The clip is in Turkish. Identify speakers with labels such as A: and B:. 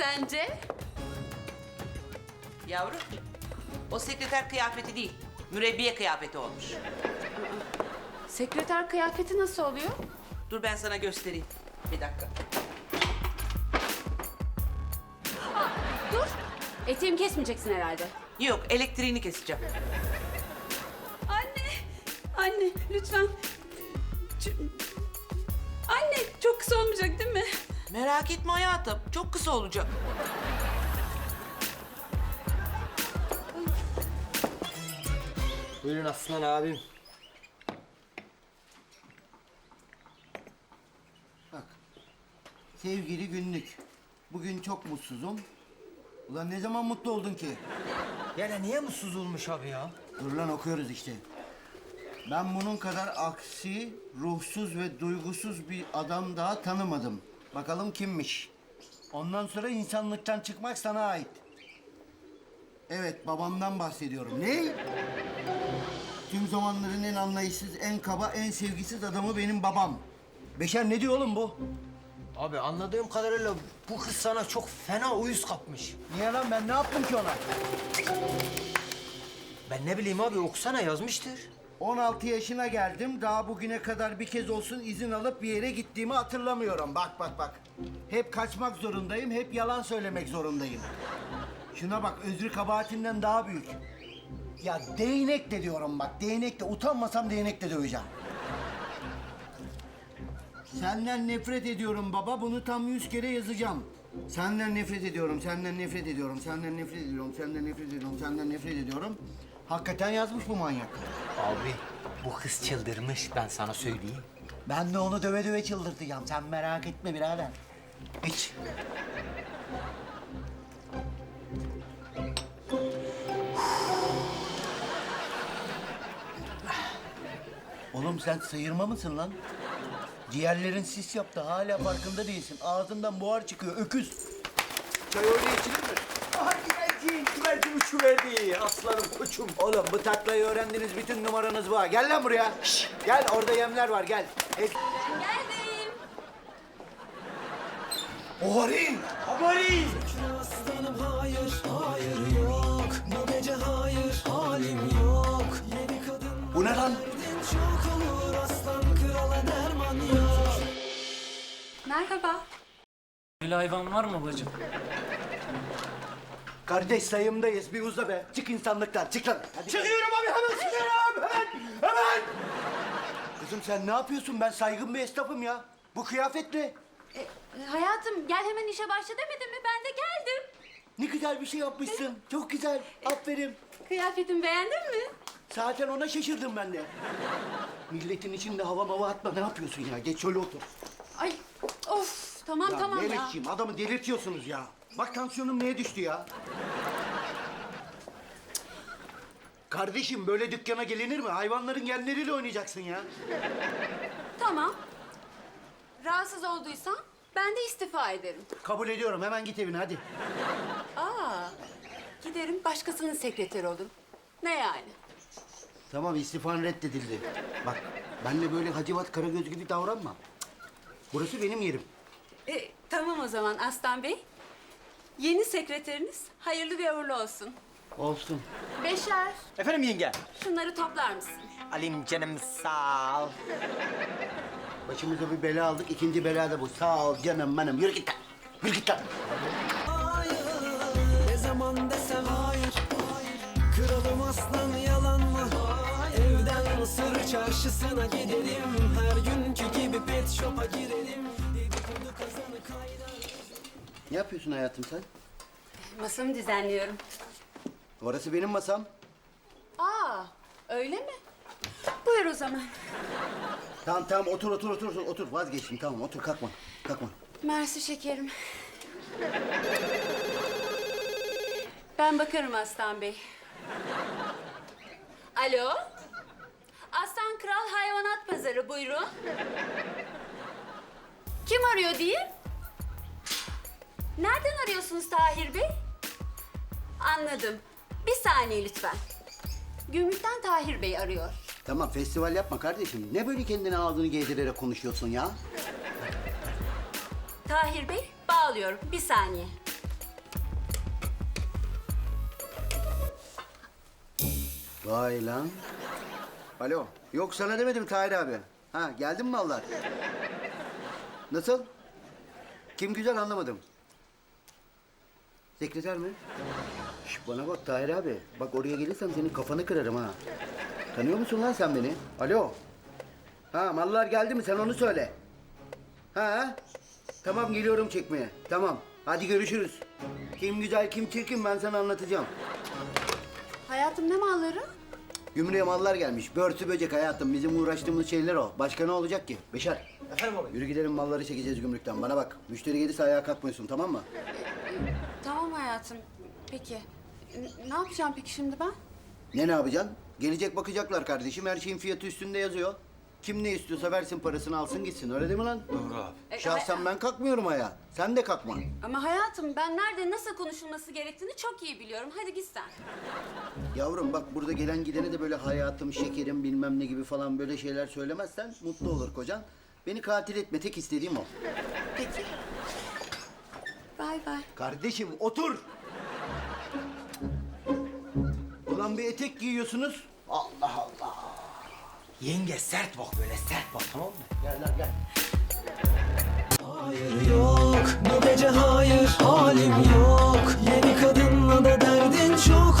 A: sence?
B: Yavrum, o sekreter kıyafeti değil, mürebbiye kıyafeti olmuş.
A: Sekreter kıyafeti nasıl oluyor?
B: Dur ben sana göstereyim. Bir dakika.
A: Dur. Eteğimi kesmeyeceksin herhalde.
B: Yok, elektriğini keseceğim.
A: Anne. Anne lütfen. Ç- Anne çok kısa olmayacak değil mi?
B: Merak etme hayatım, çok kısa olacak.
C: Buyurun Aslan abim.
D: Bak. Sevgili günlük. Bugün çok mutsuzum. Ulan ne zaman mutlu oldun ki?
C: Yani niye mutsuz olmuş abi ya?
D: Dur lan okuyoruz işte. Ben bunun kadar aksi, ruhsuz ve duygusuz bir adam daha tanımadım. Bakalım kimmiş? Ondan sonra insanlıktan çıkmak sana ait. Evet, babamdan bahsediyorum. Ne? Tüm zamanların en anlayışsız, en kaba, en sevgisiz adamı benim babam. Beşer ne diyor oğlum bu?
C: Abi anladığım kadarıyla bu kız sana çok fena uyuz kapmış.
D: Niye lan ben ne yaptım ki ona?
C: Ben ne bileyim abi okusana yazmıştır.
D: 16 yaşına geldim. Daha bugüne kadar bir kez olsun izin alıp bir yere gittiğimi hatırlamıyorum. Bak bak bak. Hep kaçmak zorundayım, hep yalan söylemek zorundayım. Şuna bak, özrü kabahatinden daha büyük. Ya değnek de diyorum bak, değnek de. Utanmasam değnek de döveceğim. Senden nefret ediyorum baba, bunu tam yüz kere yazacağım. Senden nefret ediyorum, senden nefret ediyorum, senden nefret ediyorum, senden nefret ediyorum, senden nefret ediyorum. Hakikaten yazmış bu manyak.
C: Abi bu kız çıldırmış ben sana söyleyeyim.
D: Ben de onu döve döve çıldırtacağım. Sen merak etme birader. İç. Oğlum sen sıyırma mısın lan? Ciğerlerin sis yaptı. Hala farkında değilsin. Ağzından buhar çıkıyor. Öküz. Çay öyle içilir mi? Verdi. Aslanım koçum. Oğlum bu taklayı öğrendiniz. Bütün numaranız var. Gel lan buraya. Şş, gel orada yemler var. Gel. Es-
A: Geldim.
D: Oharin! Haberin!
E: Aslanım hayır, hayır yok Bu gece hayır, halim yok Yedi kadın
D: Bu ne lan?
E: derdin çok olur Aslan krala derman yok
A: Merhaba.
F: Öyle hayvan var mı bacım?
D: Kardeş sayımdayız. Bir uza be. Çık insanlıktan. Çık lan. Çıkıyorum abi hemen çıkıyorum. Hemen. Hemen. Kızım sen ne yapıyorsun? Ben saygın bir esnafım ya. Bu kıyafet ne?
A: E, hayatım gel hemen işe başla demedim mi? Ben de geldim.
D: Ne güzel bir şey yapmışsın. Çok güzel. Aferin.
A: Kıyafetimi beğendin mi?
D: Zaten ona şaşırdım ben de. Milletin içinde hava mava atma. Ne yapıyorsun ya? Geç şöyle otur.
A: Ay of tamam
D: Ya
A: tamam ya.
D: Melekciğim adamı delirtiyorsunuz ya. Bak tansiyonum neye düştü ya? Kardeşim böyle dükkana gelinir mi? Hayvanların genleriyle oynayacaksın ya.
A: Tamam. Rahatsız olduysan ben de istifa ederim.
D: Kabul ediyorum. Hemen git evine hadi.
A: Aa, giderim başkasının sekreteri olurum. Ne yani?
D: Tamam istifan reddedildi. Bak benle böyle Hacivat Karagöz gibi davranma. Burası benim yerim.
A: E, tamam o zaman Aslan Bey. Yeni sekreteriniz hayırlı ve uğurlu olsun.
D: Olsun.
A: Beşer,
C: Efendim yenge?
A: şunları toplar mısın?
C: Alim canım sağ ol.
D: Başımıza bir bela aldık. ikinci bela da bu. Sağ ol canım benim. Yürü git lan. Yürü git lan.
E: Hayır, ne zaman desem hayır, hayır Kralım aslan yalan mı? Evden Mısır çarşısına gidelim Her günkü gibi pet shop'a girelim Dedikodu kazanı kaynar
D: Ne yapıyorsun hayatım sen?
A: Masamı düzenliyorum.
D: Orası benim masam.
A: Aa, öyle mi? Buyur o zaman.
D: Tamam tamam otur otur otur otur. otur. Vazgeçtim tamam otur kalkma. Kalkma.
A: Mersi şekerim. Ben bakarım Aslan Bey. Alo? Aslan Kral Hayvanat Pazarı buyurun. Kim arıyor diye? Nereden arıyorsunuz Tahir Bey? Anladım. Bir saniye lütfen. Gümrükten Tahir Bey arıyor.
D: Tamam festival yapma kardeşim. Ne böyle kendine ağzını gezdirerek konuşuyorsun ya?
A: Tahir Bey bağlıyorum. Bir saniye.
D: Vay lan. Alo. Yok sana demedim Tahir abi. Ha geldin mi Allah? Nasıl? Kim güzel anlamadım. Sekreter mi? Şş, bana bak Tahir abi. Bak oraya gelirsem senin kafanı kırarım ha. Tanıyor musun lan sen beni? Alo. Ha mallar geldi mi sen onu söyle. Ha? Tamam geliyorum çekmeye. Tamam. Hadi görüşürüz. Kim güzel kim çirkin ben sana anlatacağım.
A: Hayatım ne malları?
D: Gümrüğe mallar gelmiş. Börtü böcek hayatım. Bizim uğraştığımız şeyler o. Başka ne olacak ki? Beşer.
C: Efendim baba.
D: Yürü gidelim malları çekeceğiz gümrükten. Bana bak. Müşteri gelirse ayağa kalkmıyorsun tamam mı?
A: Tamam hayatım. Peki. N- ne yapacağım peki şimdi ben?
D: Ne ne yapacaksın? Gelecek bakacaklar kardeşim. Her şeyin fiyatı üstünde yazıyor. Kim ne istiyorsa versin parasını alsın gitsin. Öyle değil mi lan?
C: Doğru abi.
A: E,
D: Şahsen ben kalkmıyorum ayağa. Sen de kalkma.
A: Ama hayatım ben nerede nasıl konuşulması gerektiğini çok iyi biliyorum. Hadi git sen.
D: Yavrum bak burada gelen gidene de böyle hayatım, şekerim bilmem ne gibi falan böyle şeyler söylemezsen mutlu olur kocan. Beni katil etme. Tek istediğim o.
A: Peki. Bay bay.
D: Kardeşim otur. Ulan bir etek giyiyorsunuz. Allah Allah.
C: Yenge sert bak böyle sert bak tamam mı? Gel lan gel.
E: Hayır yok bu gece hayır halim yok Yeni kadınla da derdin çok